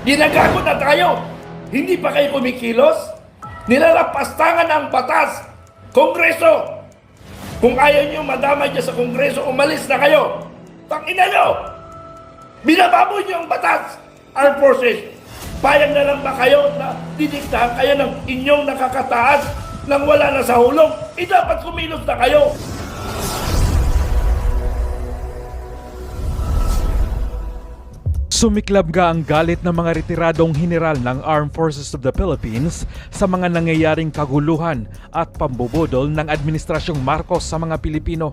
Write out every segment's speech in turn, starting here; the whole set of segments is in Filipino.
Ginagago na tayo. Hindi pa kayo kumikilos? Nilalapastangan ang batas. Kongreso. Kung ayaw nyo madamay dyan sa Kongreso, umalis na kayo. Tangina nyo! Binababoy nyo ang batas. Armed Forces. Payag na lang ba kayo na didiktahan kayo ng inyong nakakataas nang wala na sa hulog? Eh dapat kumilos na kayo. Sumiklab nga ang galit ng mga retiradong general ng Armed Forces of the Philippines sa mga nangyayaring kaguluhan at pambubudol ng Administrasyong Marcos sa mga Pilipino.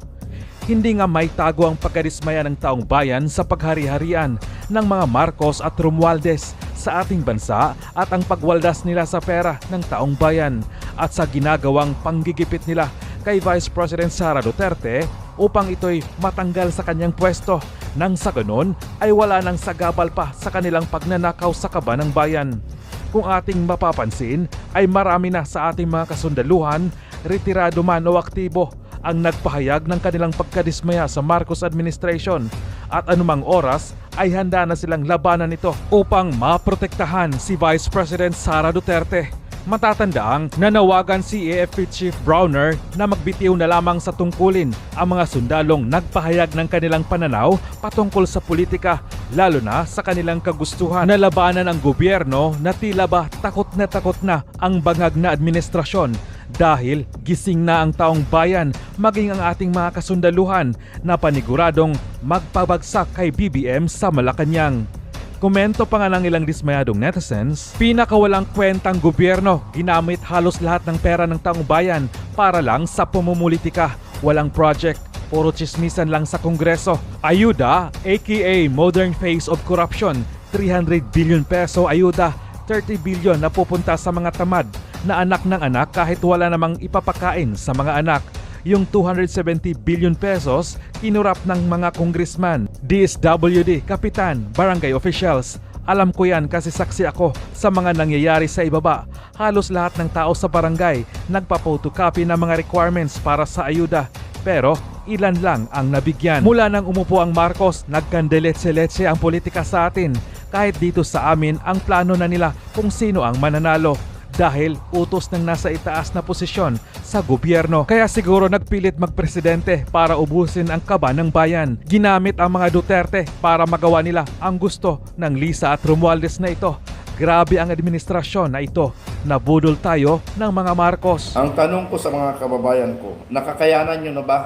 Hindi nga may tago ang pagkadismaya ng taong bayan sa paghari-harian ng mga Marcos at Romualdez sa ating bansa at ang pagwaldas nila sa pera ng taong bayan at sa ginagawang panggigipit nila kay Vice President Sara Duterte upang ito'y matanggal sa kanyang pwesto nang sa ganon ay wala nang sagabal pa sa kanilang pagnanakaw sa kaba ng bayan. Kung ating mapapansin ay marami na sa ating mga kasundaluhan, retirado man o aktibo ang nagpahayag ng kanilang pagkadismaya sa Marcos administration at anumang oras ay handa na silang labanan ito upang maprotektahan si Vice President Sara Duterte. Matatandaang nanawagan si AFP Chief Browner na magbitiw na lamang sa tungkulin ang mga sundalong nagpahayag ng kanilang pananaw patungkol sa politika lalo na sa kanilang kagustuhan na labanan ang gobyerno na tila ba takot na takot na ang bangag na administrasyon dahil gising na ang taong bayan maging ang ating mga kasundaluhan na paniguradong magpabagsak kay BBM sa Malacanang. Komento pa nga ng ilang dismayadong netizens, pinakawalang kwentang gobyerno, ginamit halos lahat ng pera ng taong bayan para lang sa pumumulitika. Walang project, puro chismisan lang sa kongreso. Ayuda, aka modern face of corruption, 300 billion peso ayuda, 30 billion na pupunta sa mga tamad na anak ng anak kahit wala namang ipapakain sa mga anak yung 270 billion pesos kinurap ng mga congressman, DSWD, kapitan, barangay officials. Alam ko yan kasi saksi ako sa mga nangyayari sa ibaba. Halos lahat ng tao sa barangay nagpa-photocopy ng mga requirements para sa ayuda. Pero ilan lang ang nabigyan. Mula nang umupo ang Marcos, nagkandeletse-letse ang politika sa atin. Kahit dito sa amin ang plano na nila kung sino ang mananalo dahil utos ng nasa itaas na posisyon sa gobyerno. Kaya siguro nagpilit magpresidente para ubusin ang kaba ng bayan. Ginamit ang mga Duterte para magawa nila ang gusto ng Lisa at Romualdez na ito. Grabe ang administrasyon na ito. Nabudol tayo ng mga Marcos. Ang tanong ko sa mga kababayan ko, nakakayanan nyo na ba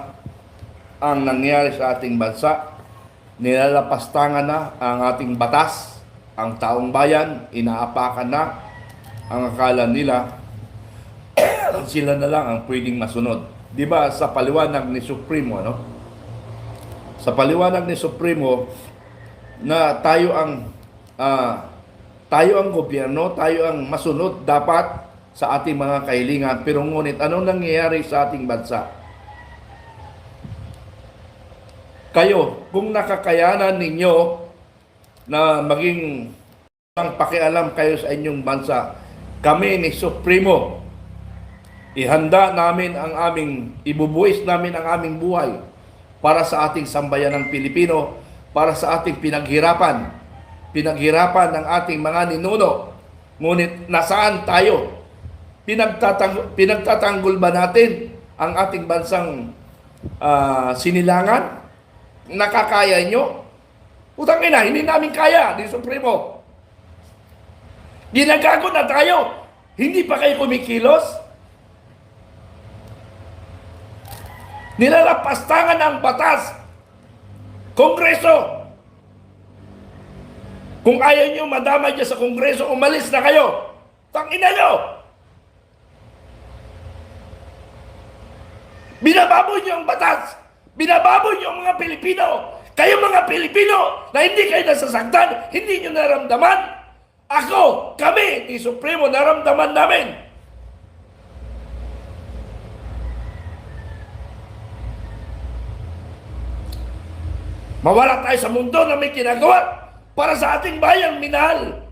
ang nangyari sa ating bansa? Nilalapastangan na ang ating batas, ang taong bayan, inaapakan na ang akala nila sila na lang ang pwedeng masunod. 'Di ba sa paliwanag ni Supremo ano? Sa paliwanag ni Supremo na tayo ang ah, tayo ang gobyerno, tayo ang masunod dapat sa ating mga kahilingan. Pero ngunit anong nangyayari sa ating bansa? Kayo, kung nakakayanan ninyo na maging ang pakialam kayo sa inyong bansa, kami ni Supremo, ihanda namin ang aming, ibubuwis namin ang aming buhay para sa ating sambayan ng Pilipino, para sa ating pinaghirapan, pinaghirapan ng ating mga ninuno. Ngunit nasaan tayo? Pinagtatang, pinagtatanggol ba natin ang ating bansang ah, sinilangan? Nakakaya nyo? Utang ina, hindi namin kaya, ni Supremo. Ginagago na tayo. Hindi pa kayo kumikilos? Nilalapastangan ang batas. Kongreso. Kung ayaw nyo madamay dyan sa Kongreso, umalis na kayo. Tangina nyo! Binababoy nyo ang batas. Binababoy nyo ang mga Pilipino. Kayo mga Pilipino na hindi kayo nasasaktan, hindi nyo naramdaman. Ako, kami, ni Supremo, naramdaman namin. Mawala tayo sa mundo na may ginagawa para sa ating bayang minahal.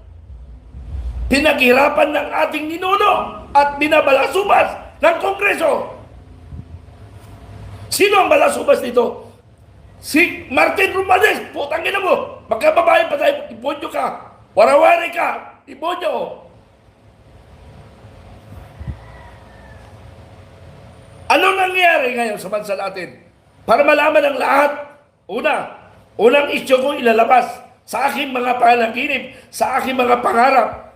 Pinaghirapan ng ating ninuno at binabalasubas ng Kongreso. Sino ang balasubas dito? Si Martin Romualdez, putang ina mo. Magkababae pa tayo, iponyo ka. Warawari ka! Ibonyo! Anong nangyari ngayon sa bansa natin? Para malaman ng lahat, una, unang isyo ko ilalabas sa aking mga panaginip, sa aking mga pangarap.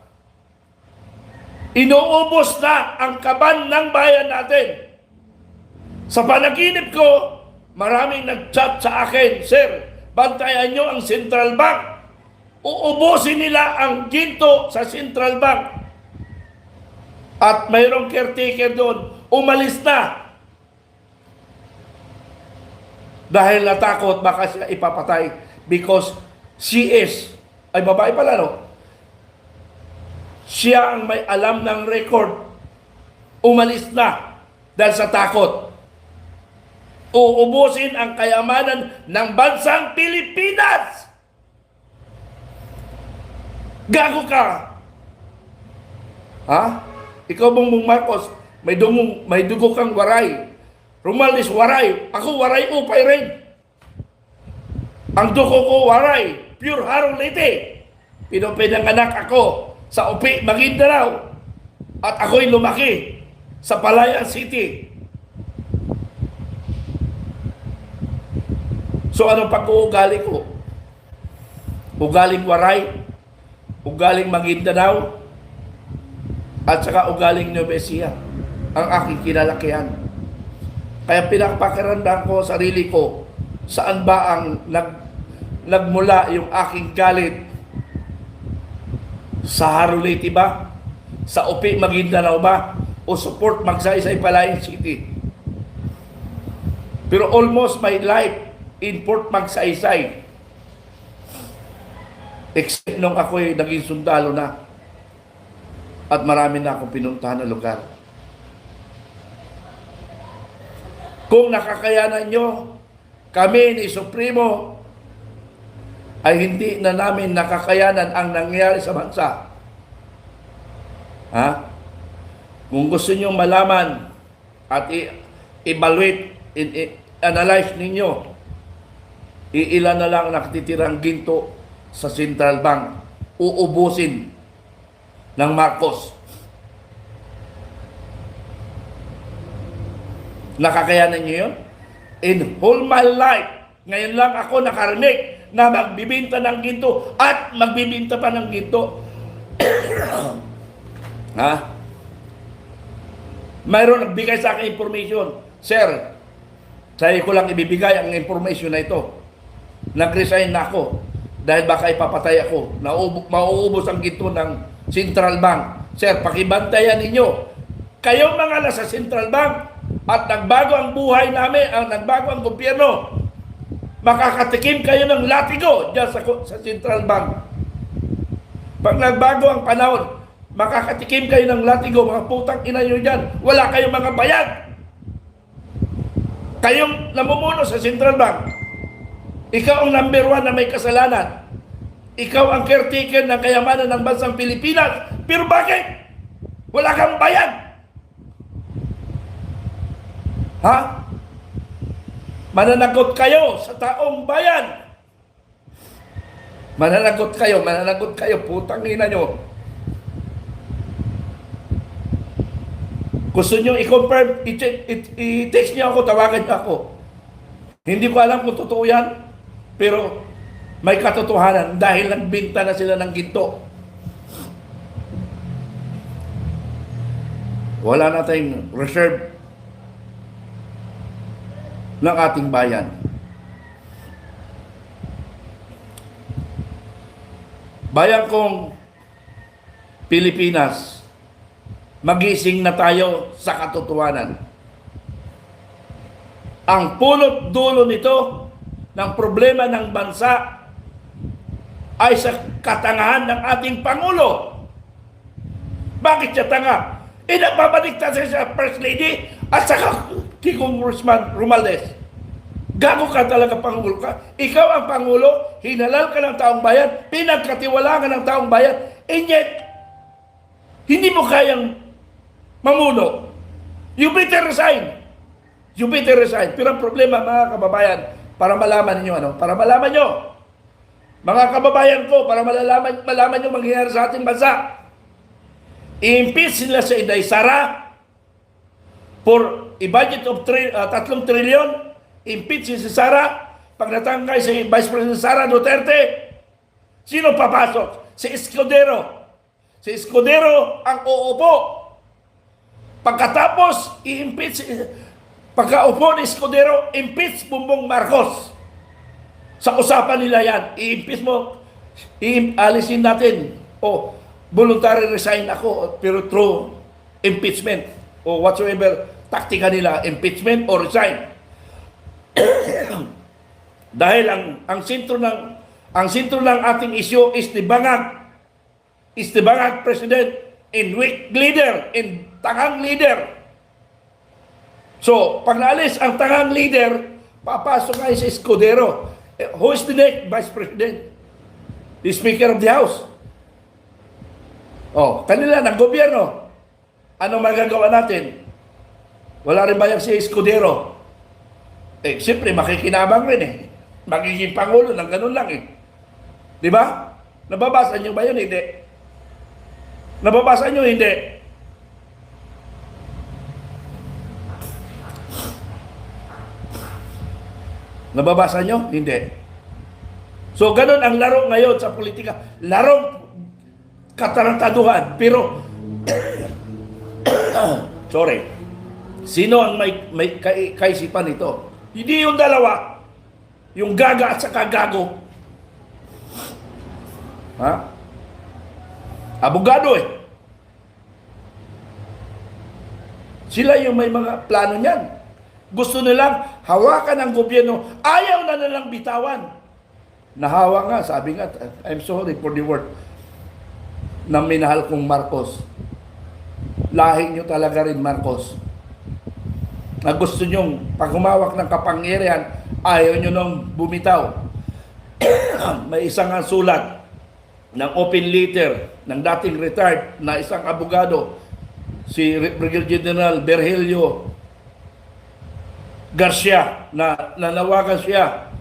Inuubos na ang kaban ng bayan natin. Sa panaginip ko, maraming nag-chat sa akin, Sir, bantayan nyo ang Central Bank. Uubusin nila ang ginto sa Central Bank. At mayroong caretaker doon, umalis na. Dahil natakot, baka siya ipapatay because she is, ay babae pala no? Siya ang may alam ng record. Umalis na dahil sa takot. Uubusin ang kayamanan ng bansang Pilipinas. Gago ka! Ha? Ikaw Bongbong Marcos, may dugong, may dugo kang waray. Rumalis waray. Ako waray upay rin. Ang dugo ko waray. Pure harong liti. Pinapinanganak ako sa Upi, Maguindanao. At ako'y lumaki sa Palayan City. So anong pag-uugali ko? Ugaling waray, ugaling Maguindanao, at saka ugaling Nueva Ecija ang aking kinalakihan. Kaya pinakapakiramdam ko sa sarili ko saan ba ang nag, nagmula yung aking galit sa Harulete ba? Sa Upi Maguindanao ba? O support Magsaysay Palayan City? Pero almost my life in Port Magsaysay except nung ako'y naging sundalo na at marami na akong pinuntahan na lugar. Kung nakakayanan nyo, kami ni Supremo ay hindi na namin nakakayanan ang nangyari sa bansa. Ha? Kung gusto nyo malaman at i- evaluate, i- analyze ninyo, iilan na lang nakatitirang ginto sa Central Bank. Uubusin ng Marcos. Nakakayanan niyo yun? In whole my life, ngayon lang ako nakarinig na magbibinta ng ginto at magbibinta pa ng ginto. ha? Mayroon nagbigay sa akin information. Sir, sa'yo ko lang ibibigay ang information na ito. Nag-resign na ako dahil baka ipapatay ako. Nauub- mauubos ang ginto ng Central Bank. Sir, pakibantayan ninyo. Kayo mga nasa Central Bank at nagbago ang buhay namin, ang nagbago ang gobyerno, makakatikim kayo ng latigo dyan sa, sa Central Bank. Pag nagbago ang panahon, makakatikim kayo ng latigo, mga putang ina nyo dyan. Wala kayong mga bayad. Kayong namumuno sa Central Bank. Ikaw ang number one na may kasalanan. Ikaw ang caretaker ng kayamanan ng bansang Pilipinas. Pero bakit? Wala kang bayad. Ha? Mananagot kayo sa taong bayan. Mananagot kayo, mananagot kayo, putang ina nyo. Gusto nyo i-confirm, i-text nyo ako, tawagan nyo ako. Hindi ko alam kung totoo yan, pero may katotohanan dahil nagbinta na sila ng ginto. Wala na tayong reserve ng ating bayan. Bayan kong Pilipinas, magising na tayo sa katotohanan. Ang punot dulo nito ng problema ng bansa ay sa katangahan ng ating Pangulo. Bakit siya tanga? Eh, nagbabalikta siya sa First Lady at saka kay Congressman Romaldez. Gago ka talaga, Pangulo ka. Ikaw ang Pangulo, hinalal ka ng taong bayan, pinagkatiwala ka ng taong bayan, and yet, hindi mo kayang mamuno. You better resign. You better resign. Pero ang problema, mga kababayan, para malaman niyo ano, para malaman niyo, Mga kababayan ko, para malalaman, malaman yung mangyayari sa ating bansa. I-impeach sila sa Inday Sara for a budget of tri- uh, 3 trillion. Impeach si Sara. Pag natangkay si Vice President Sara Duterte, sino papasok? Si Escudero. Si Escudero ang uupo. Pagkatapos, i-impeach, pagkaupo ni Escudero, impeach Bumbong Marcos. Sa usapan nila yan, i-impeach mo, i-alisin natin. O, voluntary resign ako, pero through impeachment o whatsoever taktika nila, impeachment or resign. Dahil ang ang sentro ng ang sentro ng ating issue is the bangag is the bangag president in weak leader, in tangang leader. So, pag naalis ang tangang leader, papasok nga sa Escudero. Eh, Who is the next vice president? The Speaker of the House. Oh, kanila ng gobyerno. Ano magagawa natin? Wala rin ba yung si Escudero? Eh, siyempre, makikinabang rin eh. Magiging pangulo ng ganun lang eh. Di ba? Nababasa nyo ba yun? Hindi. Nababasa nyo? Hindi. Nababasa nyo? Hindi. So, ganun ang laro ngayon sa politika. Larong katarantaduhan. Pero, sorry, sino ang may, may kai, kaisipan nito? Hindi yung dalawa. Yung gaga at saka gago. Ha? Abogado eh. Sila yung may mga plano niyan. Gusto nilang hawakan ang gobyerno. Ayaw na nilang bitawan. Nahawa nga, sabi nga, I'm sorry for the word na minahal kong Marcos. Lahi nyo talaga rin, Marcos. Na gusto nyong, pag ng kapangyarihan, ayaw nyo nang bumitaw. May isang nga sulat ng open letter ng dating retired na isang abogado, si Brigadier General Berhelio Garcia, na nanawagan siya,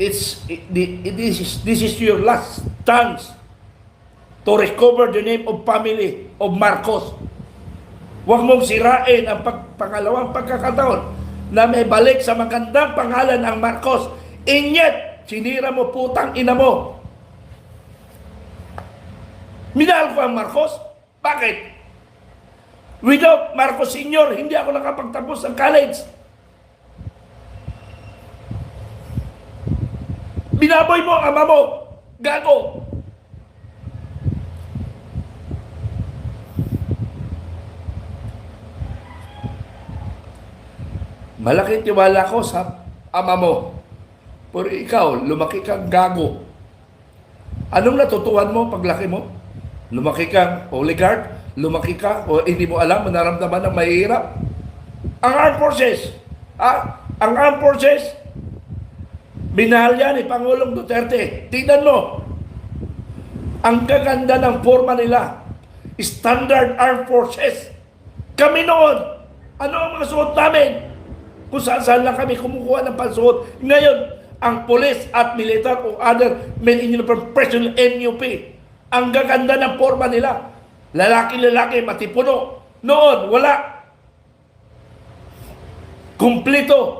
it's, it, it, is, this is your last chance to recover the name of family of Marcos. Huwag mong sirain ang pag, pangalawang pagkakataon na may balik sa magandang pangalan ang Marcos. And yet, sinira mo putang ina mo. Minahal ko ang Marcos. Bakit? Without Marcos Sr., hindi ako nakapagtapos ng college. Binaboy mo ang ama mo. Gago. Malaking tiwala ko sa ama mo. Pero ikaw, lumaki kang gago. Anong natutuhan mo paglaki mo? Lumaki kang oligarch? Lumaki ka o hindi mo alam, naramdaman ng mahirap? Ang armed forces, ah, ang armed forces, binahal yan ni Pangulong Duterte. Tingnan mo, ang gaganda ng forma nila. Standard Armed Forces. Kami noon, ano ang mga suot namin? Kung saan saan lang kami kumukuha ng pansuot. Ngayon, ang pulis at militar o other men in uniform personnel MUP, ang gaganda ng forma nila. Lalaki-lalaki, matipuno. Noon, wala. Kumplito.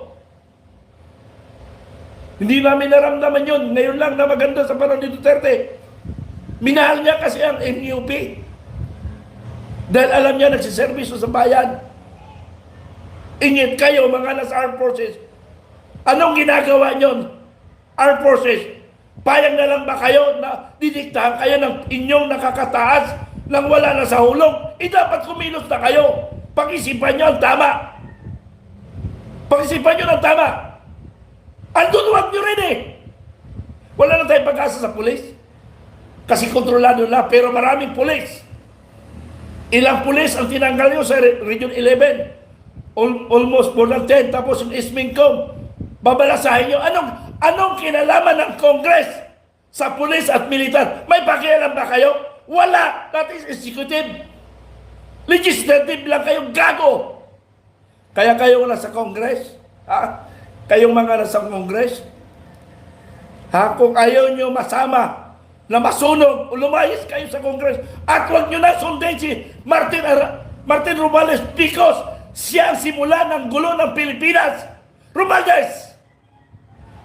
Hindi namin naramdaman yun. Ngayon lang na maganda sa panahon ni Duterte. Minahal niya kasi ang MUP. Dahil alam niya nagsiservisyo sa bayan. Ingit kayo mga nasa armed forces. Anong ginagawa niyon? Armed forces. Payag na lang ba kayo na didiktahan kayo ng inyong nakakataas nang wala na sa hulog? Eh dapat kumilos na kayo. Pag-isipan niyo ang tama. Pag-isipan niyo ng tama. Andun niyo rin eh. Wala na tayong pag-asa sa pulis. Kasi kontrolado na, pero maraming pulis. Ilang pulis ang tinanggal nyo sa Re- Region 11? Al- almost more than 10. Tapos yung Ismingcom, babalasahin nyo. Anong, anong kinalaman ng Congress sa pulis at militar? May pakialam ba kayo? Wala. That is executive. Legislative lang kayong gago. Kaya kayo nasa Congress, ha? Kayong mga nasa Congress, Ha? Kung ayaw nyo masama na masunog, lumayas kayo sa Congress at huwag nyo na sundin si Martin, Ara- Martin Romales because siya ang simula ng gulo ng Pilipinas. Romualdez!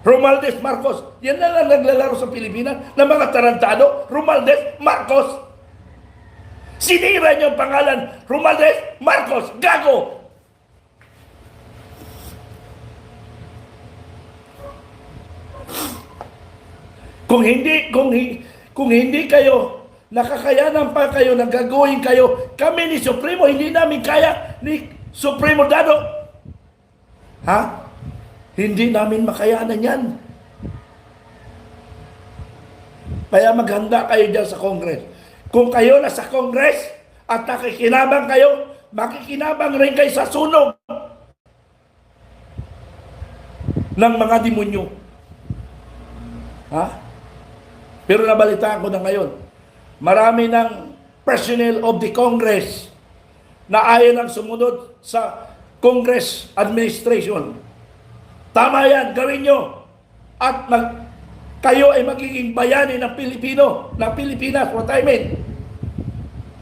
Romualdez Marcos. Yan na lang naglalaro sa Pilipinas ng mga tarantado. Romualdez Marcos. Sinira niyo ang pangalan Romualdez Marcos. Gago! Kung hindi, kung, kung hindi kayo, nakakayanan pa kayo, nagagawin kayo, kami ni Supremo, hindi namin kaya ni Supremo Dado. Ha? Hindi namin makayanan yan. Kaya maghanda kayo dyan sa Congress. Kung kayo na sa Congress at nakikinabang kayo, makikinabang rin kayo sa sunog ng mga demonyo. Ha? Pero nabalitaan ko na ngayon, marami ng personnel of the Congress na ayaw nang sumunod sa Congress administration. Tama yan, gawin nyo. At mag, kayo ay magiging bayani ng Pilipino, ng Pilipinas, what I mean.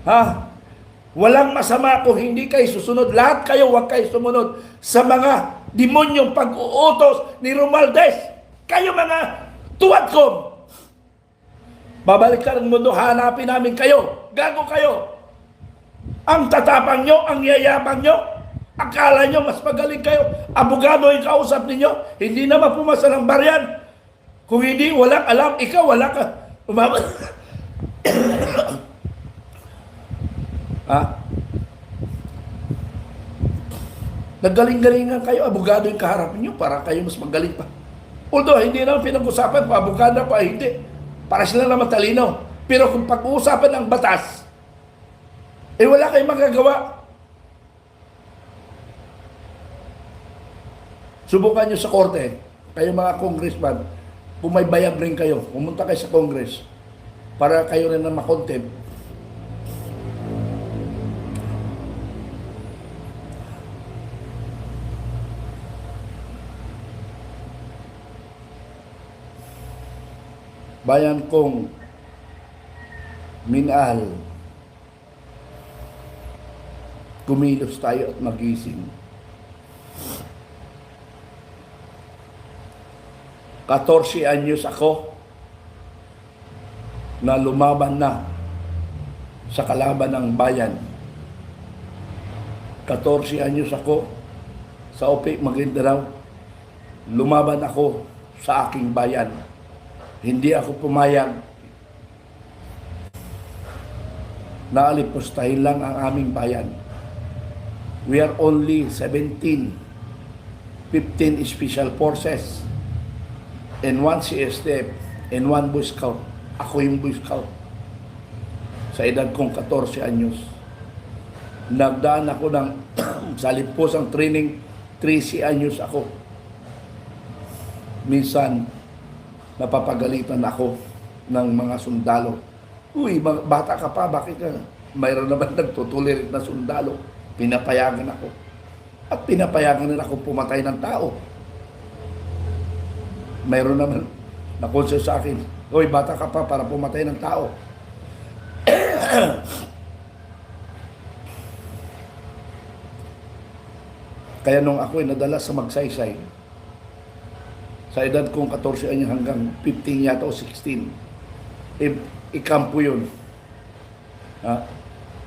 Ha? Walang masama kung hindi kayo susunod. Lahat kayo, huwag kayo sumunod sa mga demonyong pag-uutos ni Romualdez. Kayo mga tuwadkom. Babalik ka ng mundo, hanapin namin kayo. Gago kayo. Ang tatapang nyo, ang yayabang nyo, akala nyo mas magaling kayo. Abogado yung kausap ninyo, hindi naman pumasa ng baryan. Kung hindi, walang alam, ikaw wala ka. Umama. ha? Naggaling-galingan kayo, abogado yung kaharap nyo para kayo mas magaling pa. Although, hindi naman pinag-usapan pa, abogado pa, hindi. Para sila naman talino. Pero kung pag-uusapan ng batas, eh wala kayong magagawa. Subukan nyo sa korte, kayo mga congressman, kung may bayag rin kayo, pumunta kayo sa congress para kayo rin na makontempt. Bayan kong minahal, kumilos tayo at magising. 14 anyos ako na lumaban na sa kalaban ng bayan. 14 anyos ako sa OPIC Maguindanao. Lumaban ako sa aking bayan. Hindi ako pumayag na alipustahin lang ang aming bayan. We are only 17, 15 special forces and one CSTF and one Boy Scout. Ako yung Boy Scout. Sa edad kong 14 anyos. Nagdaan ako ng sa limpusang training, 13 anyos ako. Minsan, napapagalitan ako ng mga sundalo. Uy, bata ka pa, bakit ka? Mayroon naman nagtutulirit na sundalo. Pinapayagan ako. At pinapayagan na ako pumatay ng tao mayroon naman na sa akin, Hoy, bata ka pa para pumatay ng tao. Kaya nung ako ay nadala sa magsaysay, sa edad kong 14 anyos hanggang 15 yata o 16, eh, ikampo yun. Ha?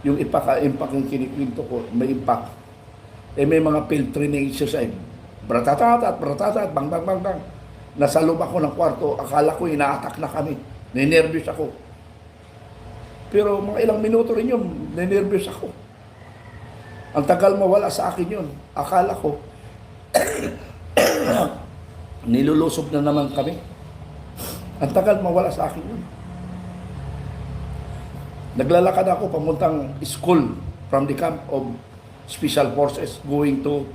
Yung impact, impact yung kinikwento ko, may impact. Eh may mga field training exercise. Bratatatat, bratatatat, bang, bang, bang, bang. Nasa loob ako ng kwarto, akala ko ina-attack na kami. Ninervyos ako. Pero mga ilang minuto rin yun, ninervyos ako. Ang tagal mawala sa akin yun. Akala ko, nilulusob na naman kami. Ang tagal mawala sa akin yun. Naglalakad ako pamuntang school from the camp of Special Forces going to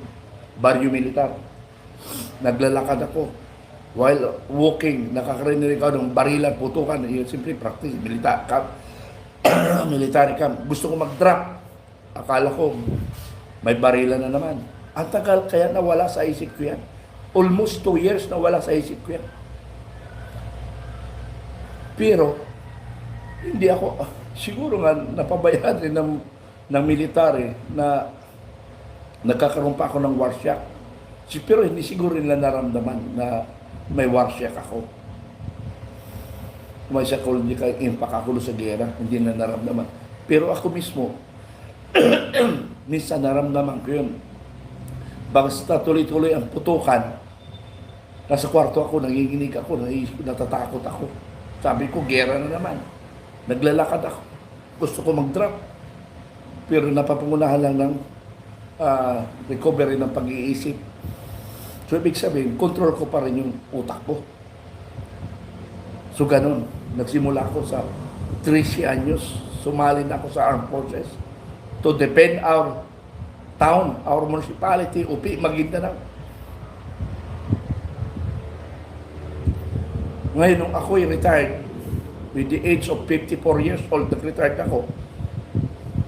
Barrio Militar. Naglalakad ako. While walking, nakakarinig ako ng barilan, putukan. Yun, siyempre, practice, milita, camp, military camp. Gusto ko mag-drop. Akala ko, may barilan na naman. Ang tagal, kaya nawala sa isip ko yan. Almost two years nawala sa isip ko yan. Pero, hindi ako, ah, siguro nga napabayaan rin ng, ng military na nagkakaroon pa ako ng war shock. Si- Pero hindi siguro nila naramdaman na may war shock ako. May psychological impact ako sa gera, hindi na naramdaman. Pero ako mismo, minsan naramdaman ko yun. Basta tuloy-tuloy ang putukan, nasa kwarto ako, nanginginig ako, natatakot ako. Sabi ko, gera na naman. Naglalakad ako. Gusto ko mag-drop. Pero napapangunahan lang ng ah, recovery ng pag-iisip. So, ibig sabihin, control ko pa rin yung utak ko. So, ganun. Nagsimula ako sa 13 anyos. Sumali ako sa armed forces to defend our town, our municipality, Upi, Maguindanao. Ngayon, nung ako retired, with the age of 54 years old, nag-retired ako.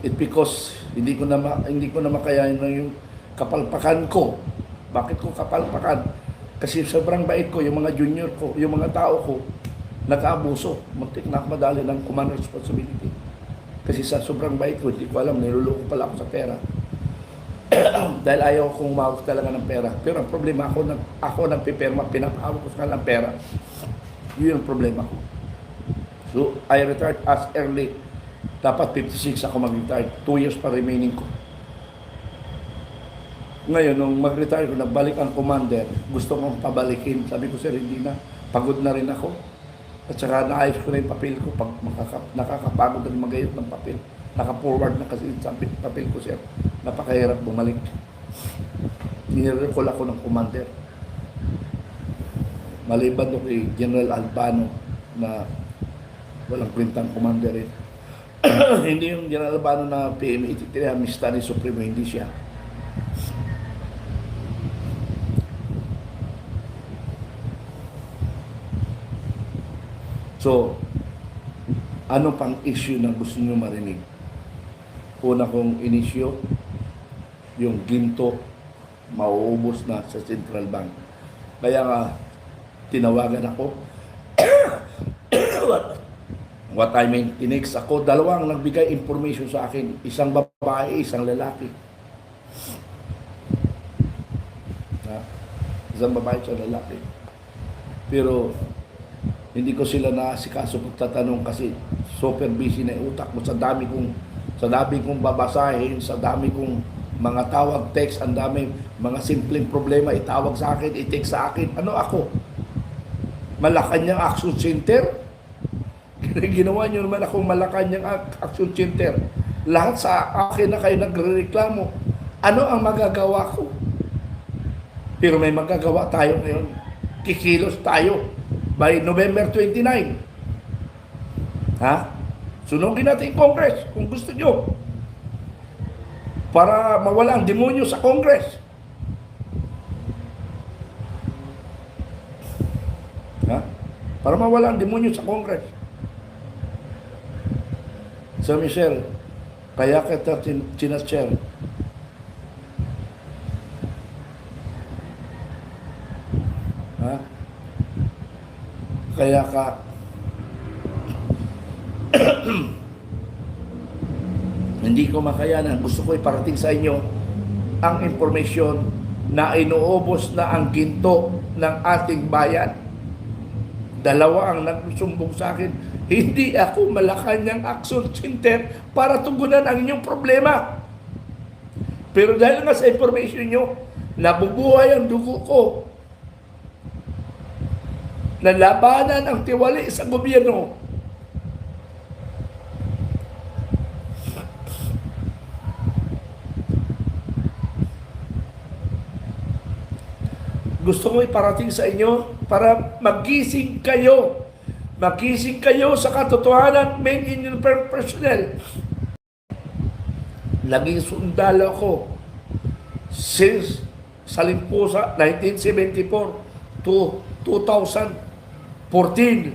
It because hindi ko na ma, hindi ko na makayanin na yung kapalpakan ko. Bakit ko kapalpakan? Kasi sobrang bait ko, yung mga junior ko, yung mga tao ko, nag-aabuso. Muntik na madali ng command responsibility. Kasi sa sobrang bait ko, hindi ko alam, niluloko pala ako sa pera. Dahil ayaw kong umawag talaga ng pera. Pero ang problema ako, nag, ako nagpipirma, pinapahawak ko sa ng pera. Yun ang problema ko. So, I retired as early. Dapat 56 ako mag-retire. Two years pa remaining ko. Ngayon, nung mag-retire ko, nagbalik ang commander, gusto kong pabalikin. Sabi ko, sir, hindi na. Pagod na rin ako. At saka naayos ko na yung papel ko. Pag makaka, nakakapagod na magayot ng papel. Naka-forward na kasi sa papel ko, sir. Napakahirap bumalik. Nirecall ako ng commander. Maliban doon kay General Albano na walang kwentang commander eh. hindi yung General Albano na PM 83 amista ni Supremo, hindi siya. So, ano pang issue na gusto nyo marinig? Una kong inisyo, yung ginto, mauubos na sa Central Bank. Kaya nga, tinawagan ako. what, what I mean, tinex ako, dalawang nagbigay information sa akin. Isang babae, isang lalaki. Ha? Isang babae, isang lalaki. Pero, hindi ko sila naasikaso pagtatanong kasi super busy na utak mo sa dami kong sa dami kong babasahin, sa dami kong mga tawag, text, ang dami mga simpleng problema, itawag sa akin, i-text sa akin. Ano ako? Malacanang Action Center? Ginawa nyo naman akong Malacanang Ac- Action Center. Lahat sa akin na kayo nagre-reklamo. Ano ang magagawa ko? Pero may magagawa tayo ngayon. Kikilos tayo by November 29. Ha? Sunugin natin yung Congress kung gusto nyo. Para mawala ang demonyo sa Congress. Ha? Para mawala ang demonyo sa Congress. Sir Michelle, kaya kita tin- tinatcher. Ha? Kaya ka hindi ko makayanan. Gusto ko iparating sa inyo ang impormasyon na inuubos na ang ginto ng ating bayan. Dalawa ang nagsumbong sa akin. Hindi ako Malacanang Action Center para tugunan ang inyong problema. Pero dahil nga sa information nyo, nabubuhay ang dugo ko. Nalabanan ang tiwali sa gobyerno. Gusto ko iparating sa inyo para magising kayo. Magising kayo sa katotohanan, men in your per- personnel. Naging sundalo ko since sa Limpusa, 1974 to 2014.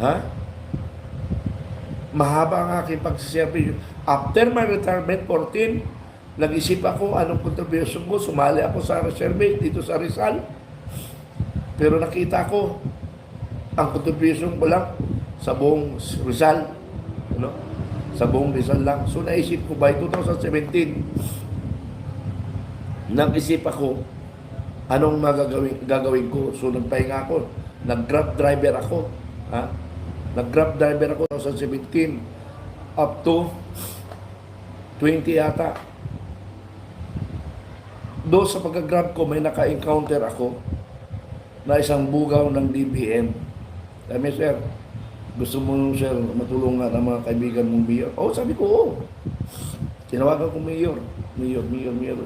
Ha? Mahaba ang aking pagsiservisyo. After my retirement, 14, nag-isip ako anong contribution ko. Sumali ako sa reserve dito sa Rizal. Pero nakita ko, ang contribution ko lang sa buong Rizal. Ano? Sa buong Rizal lang. So naisip ko by 2017, nag-isip ako, anong magagawin gagawin ko. So nagpahinga ako. Nag-grab driver ako. Ha? Nag-grab driver ako 2017 up to 20 yata. Doon sa pagka-grab ko, may naka-encounter ako na isang bugaw ng DBM. Sabi, sir, gusto mo sir matulungan ang mga kaibigan mong mayor? Oh, sabi ko, oo. Tinawagan ko mayor. Mayor, mayor, mayor.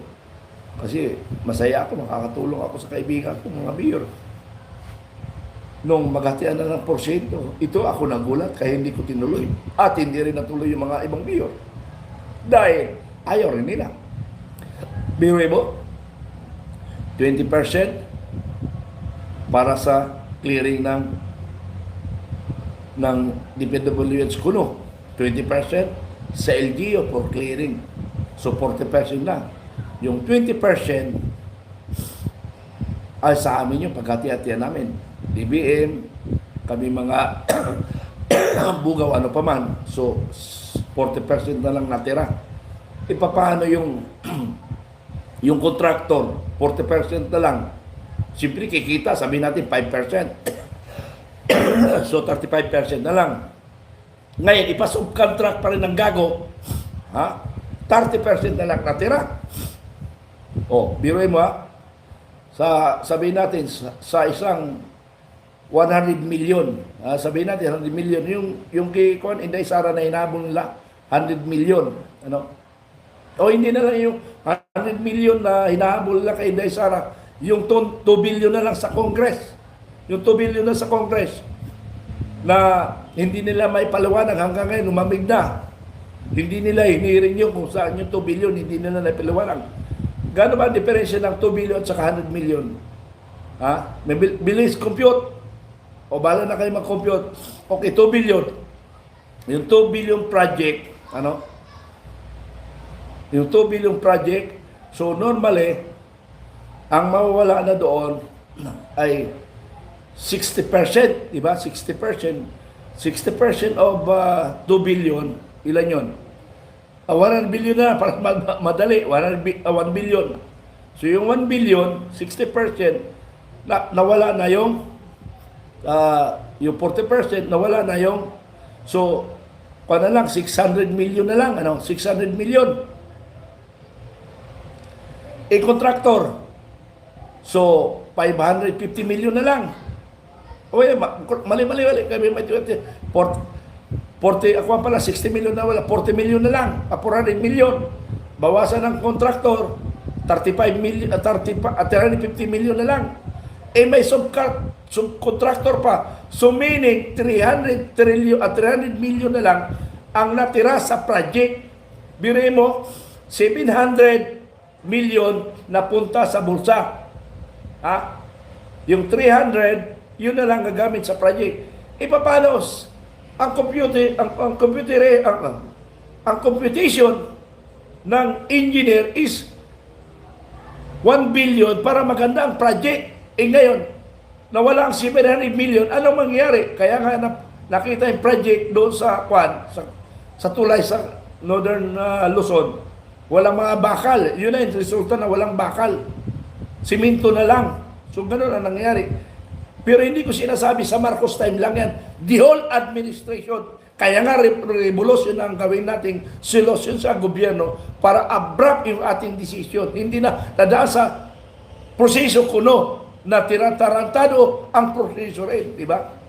Kasi masaya ako, makakatulong ako sa kaibigan ko, mga mayor. Nung maghatian na ng porsyento, ito ako nagulat kaya hindi ko tinuloy. At hindi rin natuloy yung mga ibang mayor. Dahil ayaw rin nila. Biruin mo, 20% para sa clearing ng ng DPWH kuno. 20% sa LGU for clearing. So 40% lang. Yung 20% ay sa amin yung pagkati-hatian namin. DBM, kami mga bugaw ano pa man. So 40% na lang natira. E yung yung contractor, 40% na lang. Siyempre kikita, sabi natin 5%. so 35% na lang. Ngayon, ipasubcontract pa rin ng gago. Ha? 30% na lang natira. O, biruin mo ha. Sa, sabihin natin, sa, sa isang 100 million, ah, sabihin natin 100 million, yung, yung kay Kwan, Inday Sara na hinabol nila, 100 million. Ano? O hindi na lang yung 100 million na hinahabol nila kay Inday Sara, yung 2 billion na lang sa Congress. Yung 2 billion na sa Congress na hindi nila may paliwanag hanggang ngayon, lumamig na. Hindi nila hiniring yung kung saan yung 2 billion, hindi nila naipaliwanag. Gano'n ba ang diferensya ng 2 billion at saka 100 million? Ha? May bil- bilis compute. O bala na kayo mag-compute. Okay, 2 billion. Yung 2 billion project, ano? Yung 2 billion project, so normally, ang mawawala na doon ay 60%, di ba? 60%. 60% of uh, 2 billion, ilan yon? Uh, 100 billion na, para ma- madali, 100 bi- uh, 1 billion. So yung 1 billion, 60%, na, nawala na yung uh, yung 40% nawala na yung so pa na lang 600 million na lang ano 600 million a contractor. So 550 million na lang. Oye, ma- mali mali mali. Kami may 20 40 40 ako pala 60 million na wala. 40 million na lang. Ah, 400 million. Bawasan ng contractor 35 million uh, 30 pa, ah, 350 million na lang. Eh may subcontractor pa. So meaning 300 trillion at 300 million na lang ang natira sa project. Biro mo 700 million na punta sa bulsa ha yung 300 yun na lang gagamit sa project e ang computer ang, ang computer ang, ang, ang computation ng engineer is 1 billion para maganda ang project. Eh ngayon, nawala ang 700 million, anong mangyayari? Kaya nga na, nakita yung project doon sa Kwan, sa, sa tulay sa Northern uh, Luzon, walang mga bakal. Yun na yung resulta na walang bakal. Siminto na lang. So ganun ang nangyari. Pero hindi ko sinasabi sa Marcos time lang yan. The whole administration. Kaya nga re- revolution ang gawin nating solusyon sa gobyerno para abrupt yung ating decision. Hindi na dadaan sa proseso kuno na tinatarantado ang proseso rin. Di ba?